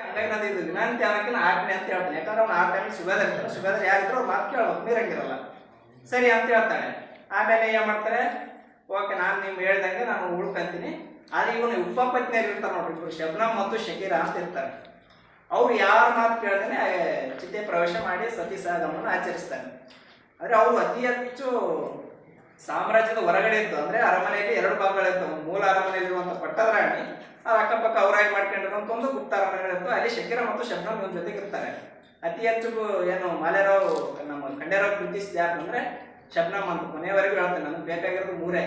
ಹಂಗಾಗಿ ನಾನು ವಿನಂತಿ ಅನ್ನೋಕ್ಕಿಂತ ಅಂತ ಹೇಳ್ತೀನಿ. ಯಾಕಂದ್ರೆ ಅವ್ನು ಆ ಟೈಮ್ ಸುಬೇದರ್ ಇರ್ತಾರೆ ಸುಬೇದರ್ ಯಾರಿದ್ರು ಅವ್ರು ಮಾತು ಕೇಳ್ಬೇಕು ಮೀರಂಗಿರಲ್ಲ ಸರಿ ಅಂತ ಹೇಳ್ತಾನೆ. ಆಮೇಲೆ ಏನು ಮಾಡ್ತಾರೆ? ಓಕೆ, ನಾನು ನಿಮ್ಗೆ ಹೇಳ್ದಂಗೆ ನಾನು ಉಳ್ಕೊಂತೀನಿ. ಆದರೆ ಇವನು ಉಪಪತ್ನಿಯರು ಇರ್ತಾರೆ ನೋಡ್ರಿ ಇಬ್ರು ಶಬ್ನಮ್ ಮತ್ತು ಶಕೀರ ಅಂತ ಇರ್ತಾರೆ. ಅವ್ರು ಯಾರ ಮಾತು ಕೇಳ್ದೇನೆ ಚಿತೆ ಪ್ರವೇಶ ಮಾಡಿ ಸತಿ ಸಹಗಮನ ಆಚರಿಸ್ತಾರೆ. ಅಂದ್ರೆ ಅವರು ಅತಿ ಹೆಚ್ಚು ಸಾಮ್ರಾಜ್ಯದ ಹೊರಗಡೆ ಇತ್ತು ಅಂದ್ರೆ ಅರಮನೆಯಲ್ಲಿ ಎರಡು ಭಾಗಗಳಿರ್ತವೆ ಮೂಲ ಅರಮನೆಯಲ್ಲಿರುವಂತ ಪಟ್ಟದ ಆ ಅಕ್ಕಪಕ್ಕ ಅವರಾಗಿ ಮಾಡ್ಕೊಂಡಿರುವಂತ ಒಂದು ಗುಪ್ತಾರ ಮನೆಗಳಂತೂ ಅಲ್ಲಿ ಶಂಕರ ಮತ್ತು ಶಬ್ನಮ್ ಇವನ್ ಜೊತೆಗೆ ಇರ್ತಾರೆ. ಅತಿ ಹೆಚ್ಚು ಏನು ಮಾಲೆರಾವ್, ನಮ್ಮ ಖಂಡೇರಾವ್ ಪ್ರೀತಿಸಿದ ಯಾಕಂದ್ರೆ ಶಬ್ನಮ್ ಅಂತ ಕೊನೆಯವರೆಗೂ ಹೇಳ್ತೇನೆ. ನನಗೆ ಬೇಕಾಗಿರೋದು ಮೂರೇ.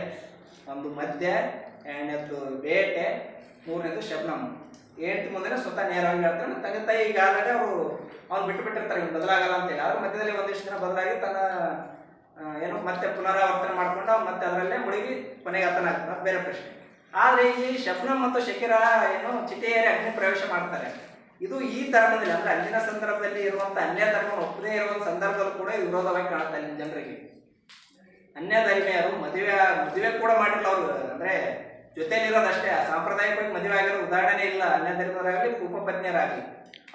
ಒಂದು ಮದ್ಯ ಎರಡನೇದು ಬೇಟೆ, ಮೂರನೇದು ಶಬ್ನಮ್ ಹೇಳ್ತಿ ಮುಂದೆ ಸ್ವತಃ ನೇರವಾಗಿ ಹೇಳ್ತಾನೆ. ತಂದೆ ತಾಯಿ ಈಗ ಅವರು, ಅವ್ನು ಬಿಟ್ಟು ಬಿಟ್ಟಿರ್ತಾರೆ, ಇವ್ನು ಬದಲಾಗಲ್ಲ ಅಂತೇಳಿ ಆದ್ರೆ ಮಧ್ಯದಲ್ಲಿ ಒಂದಿಷ್ಟು ದಿನ ಬದಲಾಗಿ ತನ್ನ ಏನು ಮತ್ತೆ ಪುನರಾವರ್ತನೆ ಮಾಡ್ಕೊಂಡು ಮತ್ತೆ ಅದರಲ್ಲೇ ಮುಳುಗಿ ಕೊನೆಗೆ ಆತನ ಆಗ್ತಾನೆ. ಬೇರೆ ಪ್ರಶ್ನೆ. ಆದ್ರೆ ಇಲ್ಲಿ ಶಬ್ನ ಮತ್ತು ಶಕಿರ ಏನು ಚಿಟೆಯರೇ ಅಗ್ನಿ ಪ್ರವೇಶ ಮಾಡ್ತಾರೆ. ಇದು ಈ ಧರ್ಮದಲ್ಲಿ, ಅಂದ್ರೆ ಅಂದಿನ ಸಂದರ್ಭದಲ್ಲಿ ಇರುವಂತ ಅನ್ಯ ಧರ್ಮ ಒಪ್ಪದೇ ಇರುವಂತ ಸಂದರ್ಭದಲ್ಲೂ ಕೂಡ ವಿರೋಧವಾಗಿ ಕಾಣುತ್ತೆ ಅಲ್ಲಿನ ಜನರಿಗೆ. ಅನ್ಯ ಧರ್ಮೀಯರು ಮದುವೆ ಮದುವೆ ಕೂಡ ಮಾಡಿಲ್ಲ ಅವರು. ಅಂದ್ರೆ ಜೊತೆಲಿರೋದಷ್ಟೇ ಸಾಂಪ್ರದಾಯಿಕವಾಗಿ ಮದುವೆ ಆಗಿರೋ ಉದಾಹರಣೆ ಇಲ್ಲ ಅನ್ಯ ಧರ್ಮರಾಗಲಿ ಉಪಪತ್ನಿಯರಾಗಲಿ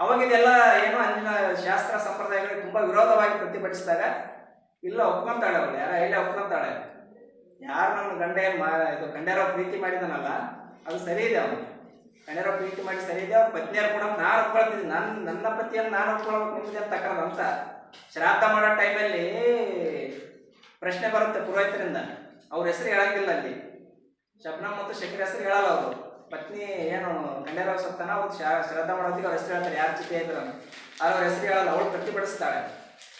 ಅವಾಗ ಇದೆಲ್ಲ ಏನು ಅಂದಿನ ಶಾಸ್ತ್ರ ಸಂಪ್ರದಾಯಗಳಿಗೆ ತುಂಬಾ ವಿರೋಧವಾಗಿ ಪ್ರತಿಭಟಿಸಿದಾಗ, ಇಲ್ಲ ಒಪ್ಕೊಂತಾಳೆ ಅವ್ರು, ಯಾರ ಇಲ್ಲ ಒಪ್ಕೊಂತಾಳೆ. ಯಾರು ನನ್ನ ಗಂಡ ಏನ್ ಮಾ ಇದು ಗಂಡರೋ ಪ್ರೀತಿ ಮಾಡಿದನಲ್ಲ, ಅದು ಸರಿ ಇದೆ ಅವನು ಗಂಡರೋ ಪ್ರೀತಿ ಮಾಡಿ ಸರಿ ಇದೆ, ಅವ್ರ ಪತ್ನಿಯರು ಕೂಡ ನಾನು ಒಪ್ಕೊಳ್ತಿದ್ದೀನಿ ನನ್ನ ನನ್ನ ಪತಿಯನ್ನು ನಾನು ಒಪ್ಕೊಳ್ಬೇಕು ನಿಮ್ಗೆ ಅಂತ ಶ್ರಾದ್ದ ಮಾಡೋ ಟೈಮಲ್ಲಿ ಪ್ರಶ್ನೆ ಬರುತ್ತೆ ಪುರೋಹಿತರಿಂದ. ಅವ್ರ ಹೆಸರು ಹೇಳಂಗಿಲ್ಲ ಅಲ್ಲಿ. ಶಬ್ನ ಮತ್ತು ಶಕೀರ್ ಹೆಸರು ಹೇಳಲ್ಲ ಅವರು. ಪತ್ನಿ ಏನು ಗಂಡರಾವ್ ಸತ್ತಾನ, ಅವ್ರು ಶಾ- ಶ್ರಾದ್ದ ಮಾಡೋದಕ್ಕೆ ಅವ್ರ ಹೆಸರು ಹೇಳ್ತಾರೆ, ಯಾರು ಜೊತೆ ಇದ್ರು ಅವ್ರ ಹೆಸರು ಹೇಳಲ್ಲ, ಅವಳು ಪ್ರತಿಭಟಿಸ್ತಾಳೆ.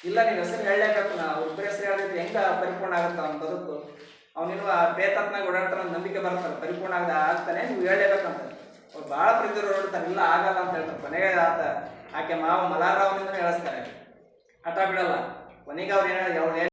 ಇಲ್ಲ, ನೀವು ಹೆಸರು ಹೇಳಲೇಬೇಕು ನಾ ಒಬ್ಬರ ಹೆಸರು ಹೇಳಿದ್ರೆ ಹೆಂಗ ಪರಿಪೂರ್ಣ ಆಗುತ್ತೆ ಅವ್ನ ಬದುಕು? ಅವನಿನ್ನು ಆ ಪ್ರೇತಾತ್ಮಾಗ ಓಡಾಡ್ತಾನೆ ನಂಬಿಕೆ ಬರ್ತಾರೆ ಪರಿಪೂರ್ಣ ಆಗದ ಆಗ್ತಾನೆ, ನೀವು ಹೇಳಲೇಬೇಕಂತ. ಅವ್ರು ಭಾಳ ಪ್ರೀತಿರು ಓಡಾಡ್ತಾರೆ ಇಲ್ಲ ಆಗಲ್ಲ ಅಂತ ಹೇಳ್ತಾರೆ. ಕೊನೆಗೆ ಆತ, ಆಕೆ ಮಾವ ಮಲಾರಾವ್ನಿಂದ ಹೇಳಿಸ್ತಾರೆ ಹಠ ಬಿಡಲ್ಲ. ಕೊನೆಗೆ ಅವ್ರು ಏನ ಅವ್ರು